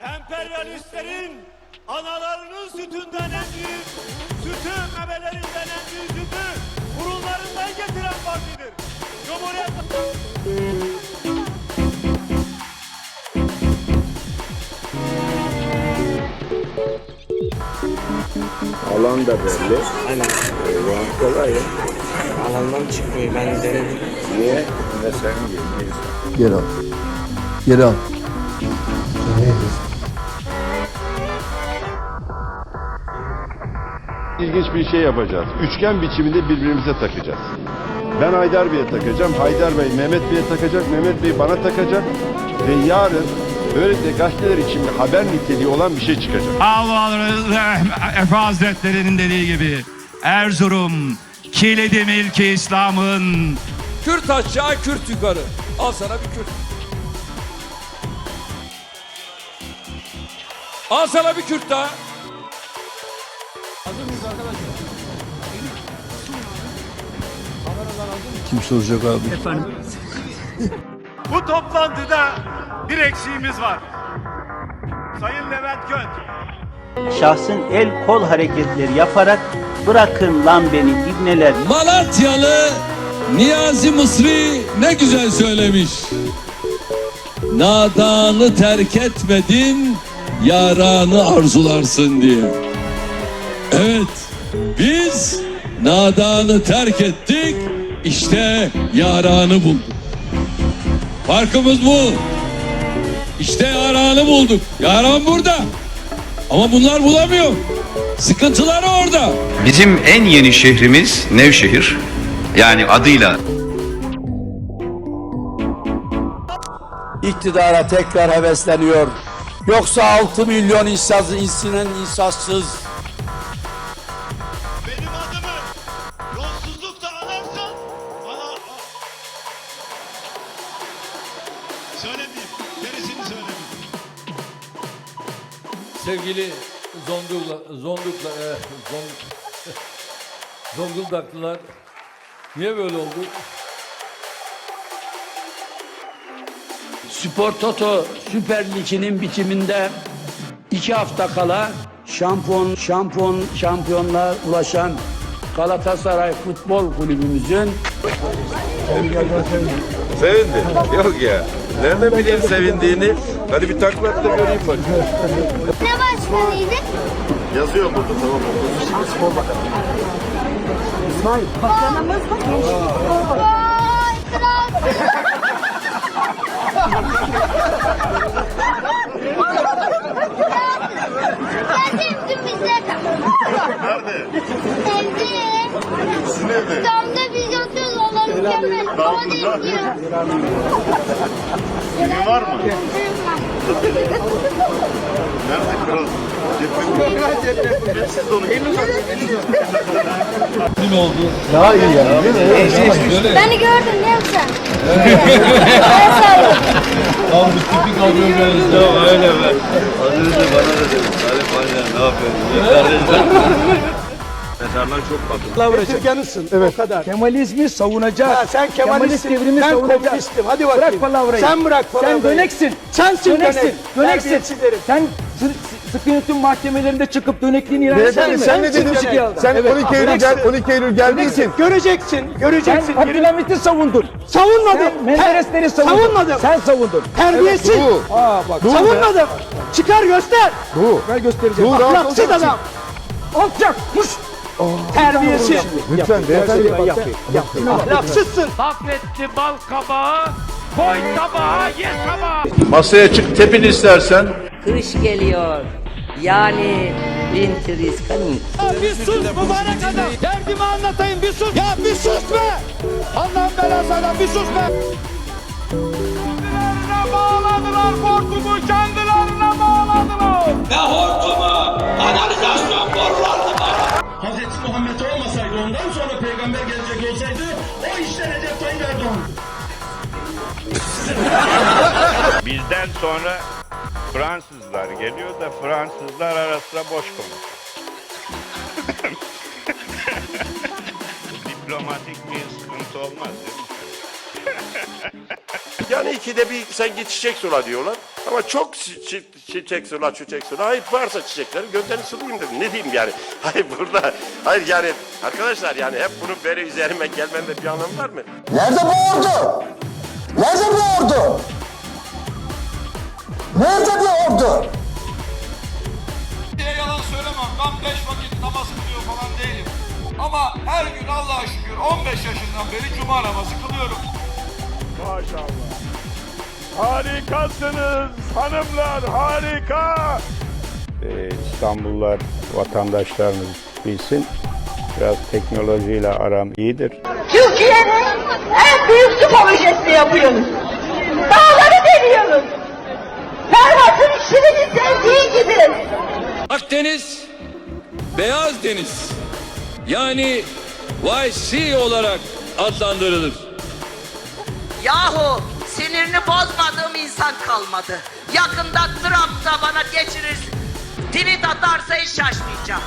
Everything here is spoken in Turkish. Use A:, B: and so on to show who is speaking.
A: Emperyalistlerin analarının sütünden en büyük, sütü memelerinden en büyük sütü burunlarından getiren partidir. Cumhuriyet
B: Alan da belli.
C: Aynen.
B: Ee, kolay ya.
C: Alandan çıkmıyor. Ben denedim.
B: Niye? Ne sen gibi.
D: Geri al. Geri al.
E: İlginç bir şey yapacağız. Üçgen biçiminde birbirimize takacağız. Ben Haydar Bey'e takacağım. Haydar Bey Mehmet Bey'e takacak. Mehmet Bey bana takacak. Ve yarın böylelikle gazeteler için haber niteliği olan bir şey çıkacak.
F: Allah Efe Hazretleri'nin dediği gibi Erzurum kilidi milki İslam'ın
G: Kürt aşağı, Kürt yukarı. Al sana bir Kürt. Al sana bir Kürt daha.
D: Kim soracak abi?
A: Bu toplantıda bir eksiğimiz var. Sayın Levent Gönt,
H: şahsın el kol hareketleri yaparak bırakın lan beni ibneler
G: Malatyalı Niyazi Mısri ne güzel söylemiş. Nadanı terk etmedin, yaranı arzularsın diye. Evet, biz nadanı terk ettik, işte yaranı bulduk. Farkımız bu. İşte yaranı bulduk. Yaran burada. Ama bunlar bulamıyor. Sıkıntıları orada.
I: Bizim en yeni şehrimiz Nevşehir. Yani adıyla
J: iktidara tekrar hevesleniyor. Yoksa 6 milyon insaz, insinen insazsız.
A: benim adımı
G: Sevgili Zonguldak, Zonguldak, e, Zong, Zonguldaklılar niye böyle oldu?
J: Spor Toto Süper Lig'inin bitiminde iki hafta kala şampiyon, şampiyon, şampiyonluğa ulaşan Galatasaray Futbol Kulübümüzün
E: Sevindi. Yok ya. Nereden bileyim sevindiğini? Hadi bir takla at da göreyim bak.
K: Başkanıydı?
E: Yazıyor burada tamam mı?
K: Vay kral. Geldim dün bizlerden.
E: Nerede?
K: Evde. Damda biz yatıyoruz Allah mükemmel. Hava değil diyor.
E: Filmi var mı? Nerede kral? Siz de onu
D: Daha iyi yani değil mi?
K: Beni gördün ne yapsan?
D: Tam bir tipik alıyor böyle.
E: öyle be. Az önce bana da dedi. Salih Pancar ne yapıyorsun? İyi kardeşler. Mezarlar çok batı.
J: Esirganısın. Evet. O kadar.
D: Kemalizmi savunacak.
J: sen Kemalistsin,
D: devrimi
J: ben
D: savunacak.
J: komünistim. Hadi bakayım.
D: Bırak palavrayı.
J: Sen bırak palavrayı.
D: Sen döneksin.
J: Sensin
D: Döneksin.
J: dönek.
D: Döneksin.
J: Herif.
D: Sen sı- sıkı yönetim mahkemelerinde çıkıp dönekliğini ilan eder mi?
J: sen ne dedin?
D: Sen
J: Evet.
D: 12 Eylül, gel,
J: 12 Eylül geldiysin. Göreceksin,
D: Sen
J: göreceksin.
D: Abdülhamit'i savundun.
J: Savunmadım.
D: Sen Menderesleri savundun.
J: Savunmadım.
D: Sen savundun.
J: Terbiyesiz.
D: Aa bak.
J: Savunmadım. Çıkar göster.
D: Ver göstereceğim. Dur,
J: Ahlaksız adam.
D: Alçak. Huş.
J: Terbiyesiz.
D: Lütfen beyefendi.
J: Ahlaksızsın.
F: Affetti bal kabağı koy tabağa ye tabağa
E: Masaya çık tepin istersen.
H: kış geliyor yani winter is coming
A: Bir sus mübarek adam. Derdimi anlatayım bir sus. Ya bir sus be. Allah'ın belası adam bir sus be.
F: Kendilerine bağladılar hortumu kendilerine bağladılar Ne hortumu kanalizasyon
A: peygamber gelecek olsaydı o işte Recep Tayyip Erdoğan.
B: Bizden sonra Fransızlar geliyor da Fransızlar arasında boş konuşuyor. Diplomatik bir sıkıntı olmaz değil mi?
E: Yani ikide bir sen git çiçek sula diyorlar. Ama çok çi- çi- çiçek sula çiçek sula. Hayır varsa çiçekleri gönderin sulayayım dedim. Ne diyeyim yani? Hayır burada. Hayır yani arkadaşlar yani hep bunu böyle üzerime gelmende bir anlamı var mı?
L: Nerede bu ordu? Nerede bu ordu? Nerede bu ordu?
F: diye yalan söylemem. Ben beş vakit namaz kılıyor falan değilim. Ama her gün Allah'a şükür 15 yaşından beri cuma namazı kılıyorum.
B: Maşallah. Harikasınız hanımlar harika. Ee, İstanbullular vatandaşlarımız bilsin. Biraz teknolojiyle aram iyidir.
M: Türkiye'nin en büyük su projesini yapıyoruz. Dağları deliyoruz. Ferhat'ın işini sevdiği gibi.
G: Akdeniz, Beyaz Deniz yani YC olarak adlandırılır.
H: Yahu sinirini bozmadığım insan kalmadı. Yakında Trump da bana geçirir. Tweet atarsa hiç şaşmayacağım.